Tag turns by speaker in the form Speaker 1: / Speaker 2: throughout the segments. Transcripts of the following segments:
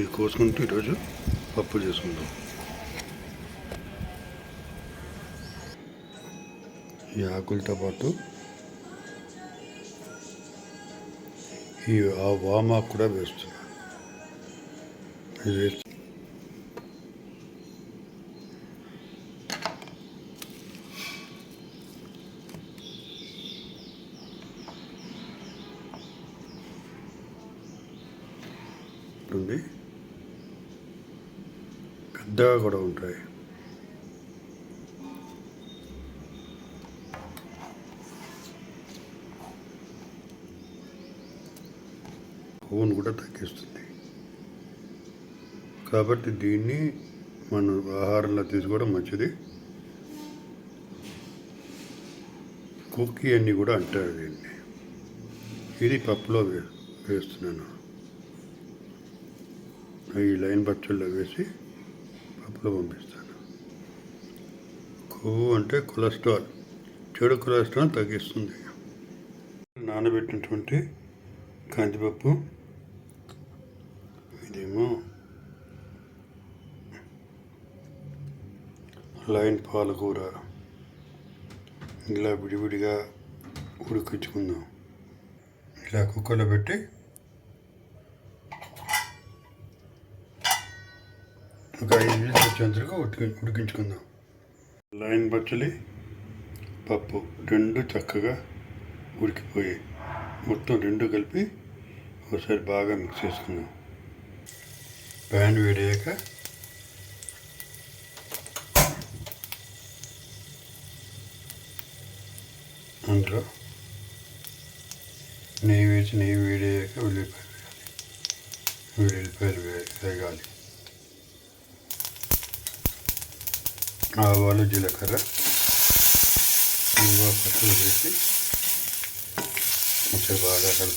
Speaker 1: ఇది కోసుకుంటూ ఈరోజు పప్పు చేసుకుందాం. ఈ ఆకులతో పాటు ఈ ఆ వామాకు కూడా వేస్తున్నాను ఇది వేసి ఉంటుంది పెద్దగా కూడా ఉంటాయి. కొవ్వును కూడా తగ్గిస్తుంది. కాబట్టి దీన్ని మనం ఆహారంలో తీసుకోవడం మంచిది. కుక్కీ అన్నీ కూడా అంటారు దీన్ని. ఇది పప్పులో వే వేస్తున్నాను. ఈ లైన్ బచ్చల్లో వేసి పప్పులో పంపిస్తాను. కొవ్వు అంటే కొలెస్ట్రాల్. చెడు కొలెస్ట్రాల్ తగ్గిస్తుంది. నానబెట్టినటువంటి కందిపప్పు ఇదేమో లైన్ పాలకూర ఇలా విడివిడిగా ఉడికించుకుందాం. ఇలా కుక్కర్లో పెట్టి ఒక ఐదు నిమిషాలు వచ్చేంతగా ఉడికి ఉడికించుకుందాం. లైన్ బచ్చలి పప్పు రెండు చక్కగా ఉడికిపోయాయి. మొత్తం రెండు కలిపి ఒకసారి బాగా మిక్స్ చేసుకుందాం. ప్యాన్ వేడయ్యాక అందులో నెయ్యి వేసి నెయ్యి వేడయ్యాక ఉల్లిపాయలు వేయాలి. ఉల్లిపాయలు వేయాలి వేగాలి. ఆవాలు జీలకర్ర ఇంగువ పసుపు వేసి కొంచెం బాగా కలపాలి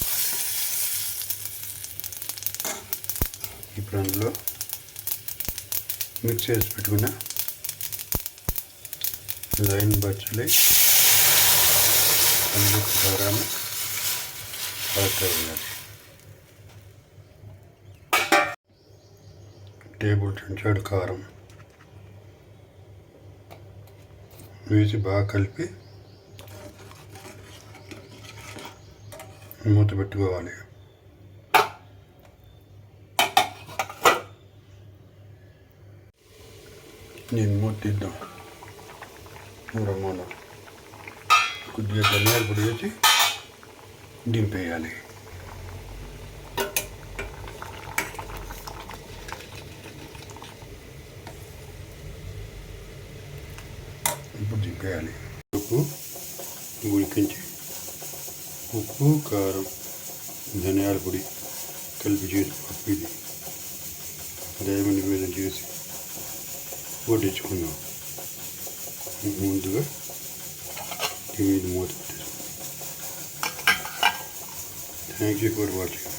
Speaker 1: ఇప్పుడు అందులో మిక్స్ చేసి పెట్టుకున్న లైన్ బచ్చలి అందులో కారాన్ని బాగా వేయాలి టేబుల్ చెంచాడు కారం. వేసి బాగా కలిపి మూత పెట్టుకోవాలి. నేను మూత తీద్దాం. కొద్దిగా ధనియాల పొడి వేసి దింపేయాలి. ఇప్పుడు దింపేయాలి ఉప్పు ఉడికించి ఉప్పు కారం ధనియాల పొడి కలిపి చేసి పప్పు ఇది. నివేదన చేసి వడ్డించుకుందాం. ముందుగా దీని మీద మూత పెట్టేసుకుందాం. Thank you for watching